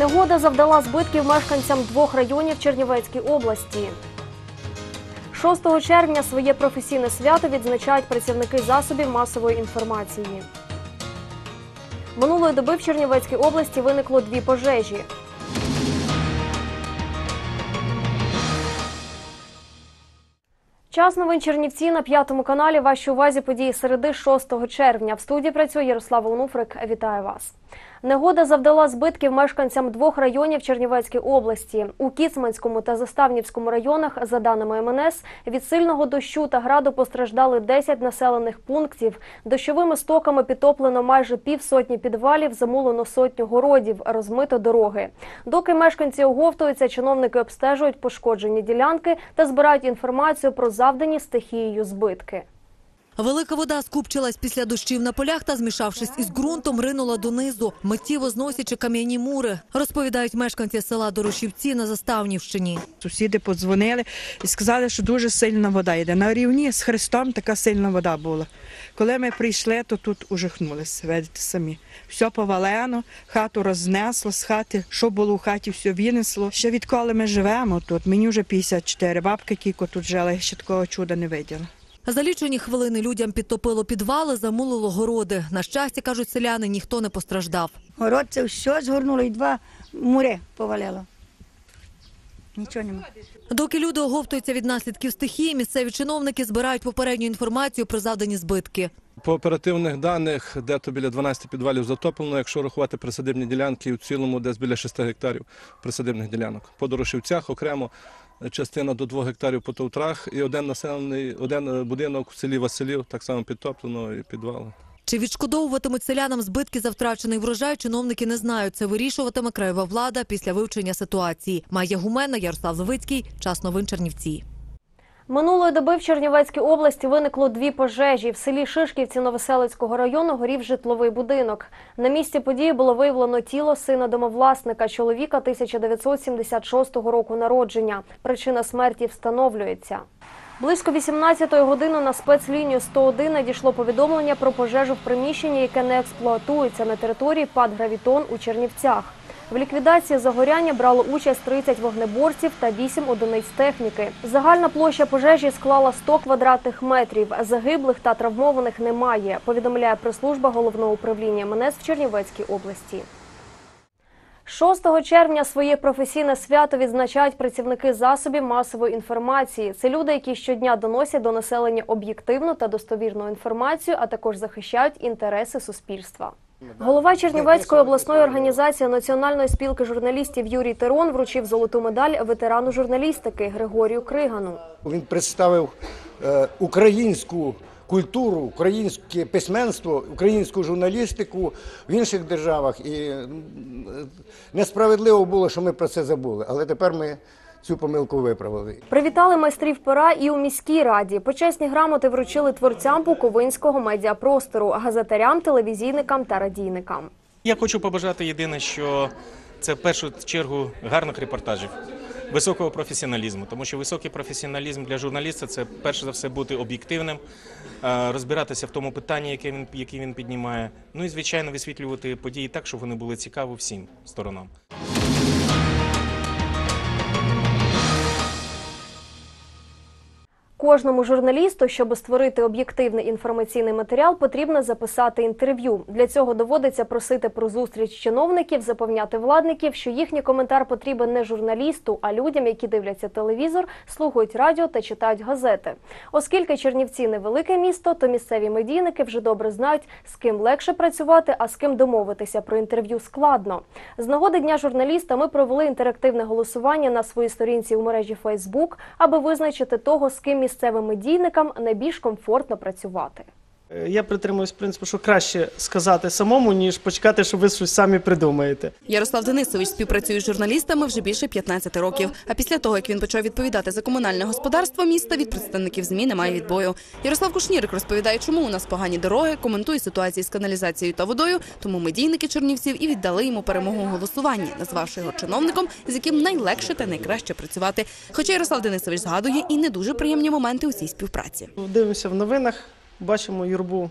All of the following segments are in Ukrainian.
Негода завдала збитків мешканцям двох районів Чернівецької області. 6 червня своє професійне свято відзначають працівники засобів масової інформації. Минулої доби в Чернівецькій області виникло дві пожежі. Час новин Чернівці на п'ятому каналі. Вашій увазі події середи 6 червня. В студії працює Ярослава Онуфрик. Вітаю вас. Негода завдала збитків мешканцям двох районів Чернівецької області. У Кіцманському та Заставнівському районах, за даними МНС, від сильного дощу та граду постраждали 10 населених пунктів. Дощовими стоками підтоплено майже півсотні підвалів, замулено сотню городів, розмито дороги. Доки мешканці оговтуються, чиновники обстежують пошкоджені ділянки та збирають інформацію про завдані стихією збитки. Велика вода скупчилась після дощів на полях та, змішавшись із ґрунтом, ринула донизу, миттєво зносячи кам'яні мури, розповідають мешканці села Дорошівці на Заставнівщині. Сусіди подзвонили і сказали, що дуже сильна вода йде. На рівні з Христом така сильна вода була. Коли ми прийшли, то тут ужахнулися, видите самі. Все повалено, хату рознесло з хати, що було в хаті, все винесло. Ще відколи ми живемо тут, мені вже 54, бабка Кіко тут жила, ще такого чуда не виділа. За лічені хвилини людям підтопило підвали, замулило городи. На щастя, кажуть селяни, ніхто не постраждав. Город це все згорнуло і два мури повалило. Нічого немає. Доки люди оговтуються від наслідків стихії, місцеві чиновники збирають попередню інформацію про завдані збитки. По оперативних даних, де-то біля 12 підвалів затоплено, якщо рахувати присадибні ділянки, в цілому десь біля 6 гектарів присадибних ділянок. По Дорошівцях окремо частина до 2 гектарів по Товтрах і один населений, один е, будинок в селі Василів, так само підтоплено і підвал. Чи відшкодовуватимуть селянам збитки за втрачений врожай, чиновники не знають. Це вирішуватиме краєва влада після вивчення ситуації. Майя Гумена, Ярослав Левицький. Час новин Чернівці. Минулої доби в Чернівецькій області виникло дві пожежі. В селі Шишківці Новоселицького району горів житловий будинок. На місці події було виявлено тіло сина домовласника, чоловіка 1976 року народження. Причина смерті встановлюється. Близько 18-ї години на спецлінію 101 надійшло повідомлення про пожежу в приміщенні, яке не експлуатується на території ПАД «Гравітон» у Чернівцях. В ліквідації загоряння брало участь 30 вогнеборців та 8 одиниць техніки. Загальна площа пожежі склала 100 квадратних метрів. Загиблих та травмованих немає. Повідомляє прес-служба головного управління МНС в Чернівецькій області. 6 червня своє професійне свято відзначають працівники засобів масової інформації. Це люди, які щодня доносять до населення об'єктивну та достовірну інформацію, а також захищають інтереси суспільства. Голова Чернівецької обласної організації Національної спілки журналістів Юрій Терон вручив золоту медаль ветерану журналістики Григорію Кригану. Він представив е, українську культуру, українське письменство, українську журналістику в інших державах. І е, несправедливо було, що ми про це забули. Але тепер ми цю помилку виправили. Привітали майстрів пера і у міській раді. Почесні грамоти вручили творцям буковинського медіапростору, газетарям, телевізійникам та радійникам. Я хочу побажати єдине, що це в першу чергу гарних репортажів, високого професіоналізму, тому що високий професіоналізм для журналіста це перш за все бути об'єктивним, розбиратися в тому питанні, яке він яке він піднімає. Ну і звичайно висвітлювати події так, щоб вони були цікаві всім сторонам. Кожному журналісту, щоб створити об'єктивний інформаційний матеріал, потрібно записати інтерв'ю. Для цього доводиться просити про зустріч чиновників, запевняти владників, що їхній коментар потрібен не журналісту, а людям, які дивляться телевізор, слухають радіо та читають газети. Оскільки Чернівці невелике місто, то місцеві медійники вже добре знають, з ким легше працювати, а з ким домовитися про інтерв'ю складно. З нагоди дня журналіста ми провели інтерактивне голосування на своїй сторінці у мережі Facebook, аби визначити того, з ким місцевим медійникам найбільш комфортно працювати. Е, Я притримуюсь принципу, що краще сказати самому, ніж почекати, що ви щось самі придумаєте. Ярослав Денисович співпрацює з журналістами вже більше 15 років. А після того, як він почав відповідати за комунальне господарство міста, від представників ЗМІ немає відбою. Ярослав Кушнірик розповідає, чому у нас погані дороги, коментує ситуації з каналізацією та водою. Тому медійники чернівців і віддали йому перемогу у голосуванні, назвавши його чиновником, з яким найлегше та найкраще працювати. Хоча Ярослав Денисович згадує і не дуже приємні моменти у цій співпраці. Дивимося в новинах, бачимо юрбу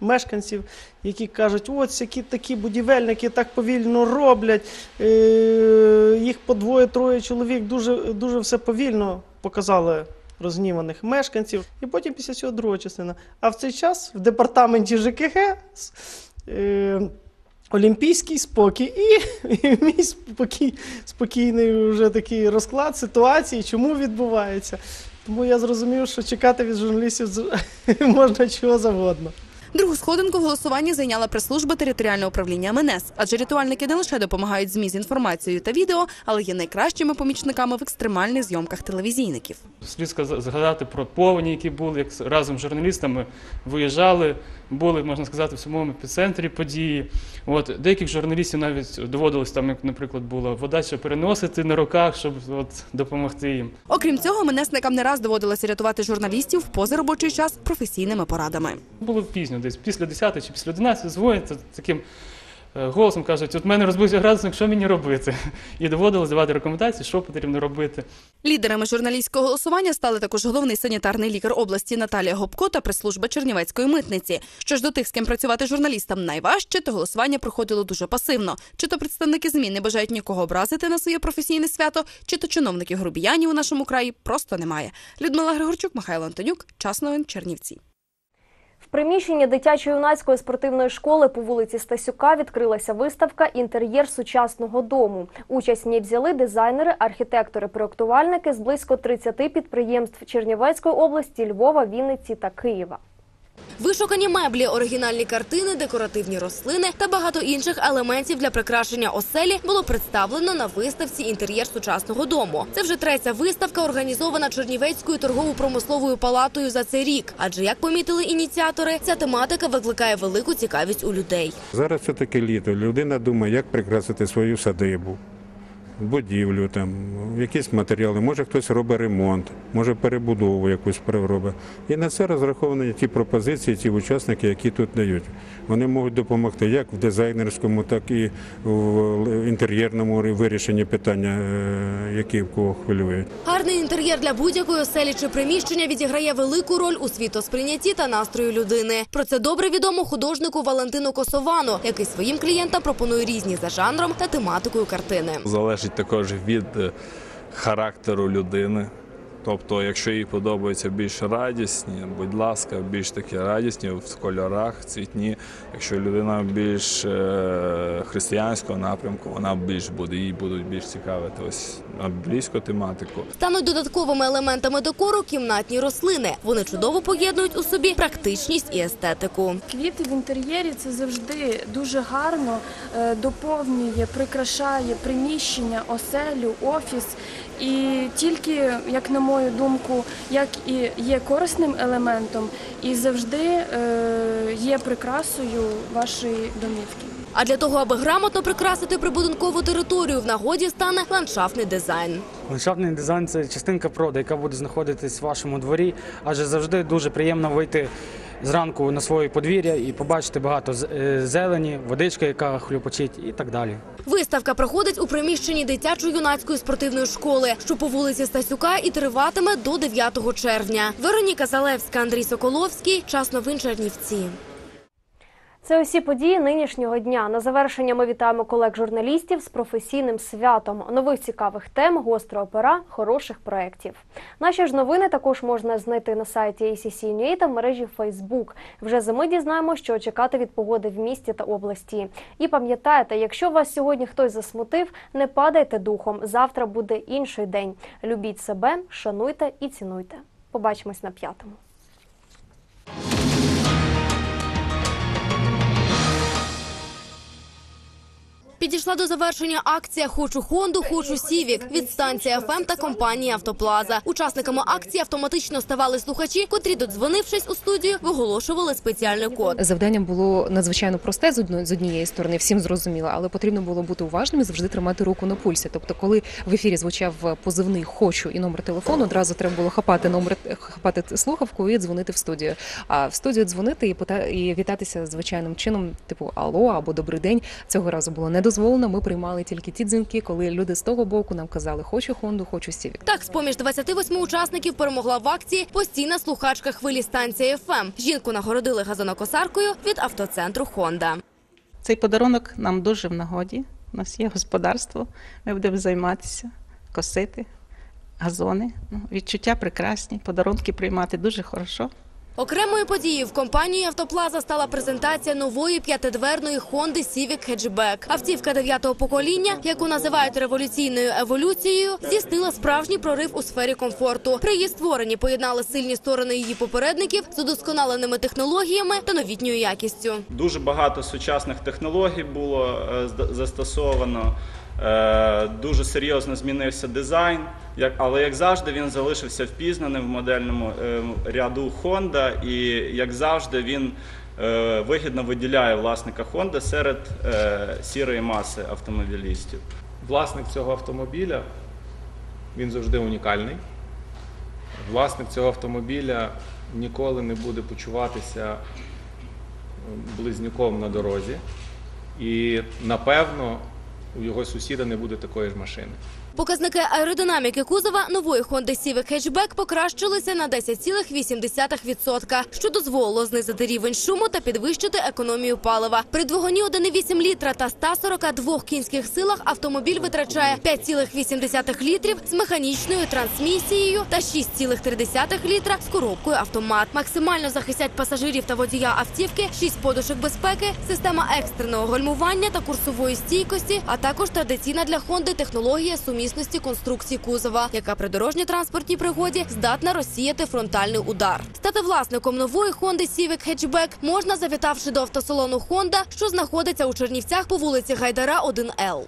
мешканців, які кажуть, ось які такі будівельники так повільно роблять. Е, їх по двоє-троє чоловік дуже, дуже все повільно показали розгніваних мешканців. І потім після цього друга частина. А в цей час в департаменті ЖКГ е, Олімпійський спокій і, і мій спокій, спокійний вже такий розклад ситуації, чому відбувається. Тому я зрозумів, що чекати від журналістів можна чого завгодно. Другу сходинку в голосуванні зайняла прес-служба територіального управління МНС, адже рятувальники не лише допомагають ЗМІ з інформацією та відео, але є найкращими помічниками в екстремальних зйомках телевізійників. Слід згадати про повені, які були, як разом з журналістами виїжджали, були, можна сказати, в самому епіцентрі події. От, деяких журналістів навіть доводилось там, як, наприклад, була вода, що переносити на руках, щоб от, допомогти їм. Окрім цього, МНСникам не раз доводилося рятувати журналістів в позаробочий час професійними порадами. Було пізно, десь після 10 чи після 11 дзвонять таким е, голосом кажуть, от мене розбився градусник, що мені робити? І доводилось давати рекомендації, що потрібно робити. Лідерами журналістського голосування стали також головний санітарний лікар області Наталія Гопко та прес-служба Чернівецької митниці. Що ж до тих, з ким працювати журналістам найважче, то голосування проходило дуже пасивно. Чи то представники ЗМІ не бажають нікого образити на своє професійне свято, чи то чиновників грубіянів у нашому краї просто немає. Людмила Григорчук, Михайло Антонюк, час новин Чернівці. Приміщенні дитячо-юнацької спортивної школи по вулиці Стасюка відкрилася виставка Інтер'єр сучасного дому. Участь в ній взяли дизайнери, архітектори, проєктувальники з близько 30 підприємств Чернівецької області, Львова, Вінниці та Києва. Вишукані меблі, оригінальні картини, декоративні рослини та багато інших елементів для прикрашення оселі було представлено на виставці інтер'єр сучасного дому. Це вже третя виставка, організована Чернівецькою торгово-промисловою палатою за цей рік. Адже як помітили ініціатори, ця тематика викликає велику цікавість у людей. Зараз все таки літо. Людина думає, як прикрасити свою садибу, будівлю, там, якісь матеріали. Може хтось робить ремонт, може перебудову якусь робить. І на це розраховані ті пропозиції, ті учасники, які тут дають. Вони можуть допомогти як в дизайнерському, так і в інтер'єрному вирішенні питання, е, які в кого хвилюють. Гарний інтер'єр для будь-якої оселі чи приміщення відіграє велику роль у світосприйнятті та настрою людини. Про це добре відомо художнику Валентину Косовану, який своїм клієнтам пропонує різні за жанром та тематикою картини. залежить також від е, характеру людини. Тобто, якщо їй подобаються більш радісні, будь ласка, більш такі радісні в кольорах, цвітні. Якщо людина більш е, християнського напрямку, вона більш буде, їй будуть більш цікавити ось англійську тематику. Стануть додатковими елементами декору кімнатні рослини. Вони чудово поєднують у собі практичність і естетику. Квіти в інтер'єрі це завжди дуже гарно е, доповнює, прикрашає приміщення, оселю, офіс. І тільки, як на мою думку, як і є корисним елементом, і завжди е, є прикрасою вашої домівки. А для того, аби грамотно прикрасити прибудинкову територію, в нагоді стане ландшафтний дизайн. Ландшафтний дизайн це частинка природи, яка буде знаходитись в вашому дворі, адже завжди дуже приємно вийти зранку на своє подвір'я і побачити багато е, зелені, водичка, яка хлюпочить і так далі. Виставка проходить у приміщенні дитячо-юнацької спортивної школи, що по вулиці Стасюка і триватиме до 9 червня. Вероніка Залевська, Андрій Соколовський. Час новин Чернівці. Це усі події нинішнього дня. На завершення ми вітаємо колег-журналістів з професійним святом, нових цікавих тем, гострого пера, хороших проєктів. Наші ж новини також можна знайти на сайті ACC.UA та в мережі Facebook. Вже за мить дізнаємо, що чекати від погоди в місті та області. І пам'ятайте, якщо вас сьогодні хтось засмутив, не падайте духом. Завтра буде інший день. Любіть себе, шануйте і цінуйте. Побачимось на п'ятому. Підійшла до завершення акція Хочу Хонду, хочу Сівік від станції ФМ та компанії Автоплаза. Учасниками акції автоматично ставали слухачі, котрі, додзвонившись у студію, виголошували спеціальний код. Завдання було надзвичайно просте з однієї сторони, всім зрозуміло, але потрібно було бути уважним і завжди тримати руку на пульсі. Тобто, коли в ефірі звучав позивний хочу і номер телефону, одразу треба було хапати номер, хапати слухавку і дзвонити в студію. А в студію дзвонити і пита- і вітатися звичайним чином, типу Алло або Добрий день. Цього разу було не дозволено, ми приймали тільки ті дзвінки, коли люди з того боку нам казали, хочу Хонду, хочу Сівік. Так, з-поміж 28 учасників перемогла в акції постійна слухачка хвилі станції ФМ. Жінку нагородили газонокосаркою від автоцентру Хонда. Цей подарунок нам дуже в нагоді. У нас є господарство, ми будемо займатися, косити газони. Ну, відчуття прекрасні, подарунки приймати дуже хорошо. Окремою подією в компанії Автоплаза стала презентація нової п'ятидверної Honda Civic Hatchback. Автівка дев'ятого покоління, яку називають революційною еволюцією, здійснила справжній прорив у сфері комфорту. При її створенні поєднали сильні сторони її попередників з удосконаленими технологіями та новітньою якістю. Дуже багато сучасних технологій було е, застосовано. Е, Дуже серйозно змінився дизайн, але як завжди він залишився впізнаним в модельному е, ряду Honda і як завжди він е, вигідно виділяє власника Honda серед сірої маси автомобілістів. Власник цього автомобіля він завжди унікальний. Власник цього автомобіля ніколи не буде почуватися близнюком на дорозі. І напевно у його сусіда не буде такої ж машини. Показники аеродинаміки кузова нової Honda Civic Hatchback покращилися на 10,8%, що дозволило знизити рівень шуму та підвищити економію палива. При двигуні 1,8 літра та 142 кінських силах автомобіль витрачає 5,8 літрів з механічною трансмісією та 6,3 літра з коробкою автомат. Максимально захистять пасажирів та водія автівки, 6 подушок безпеки, система екстреного гальмування та курсової стійкості, а також традиційна для Honda технологія сумісності конструкції кузова, яка при дорожньо-транспортній пригоді здатна розсіяти фронтальний удар. Стати власником нової Honda Civic Hatchback можна, завітавши до автосалону Honda, що знаходиться у Чернівцях по вулиці Гайдара 1Л.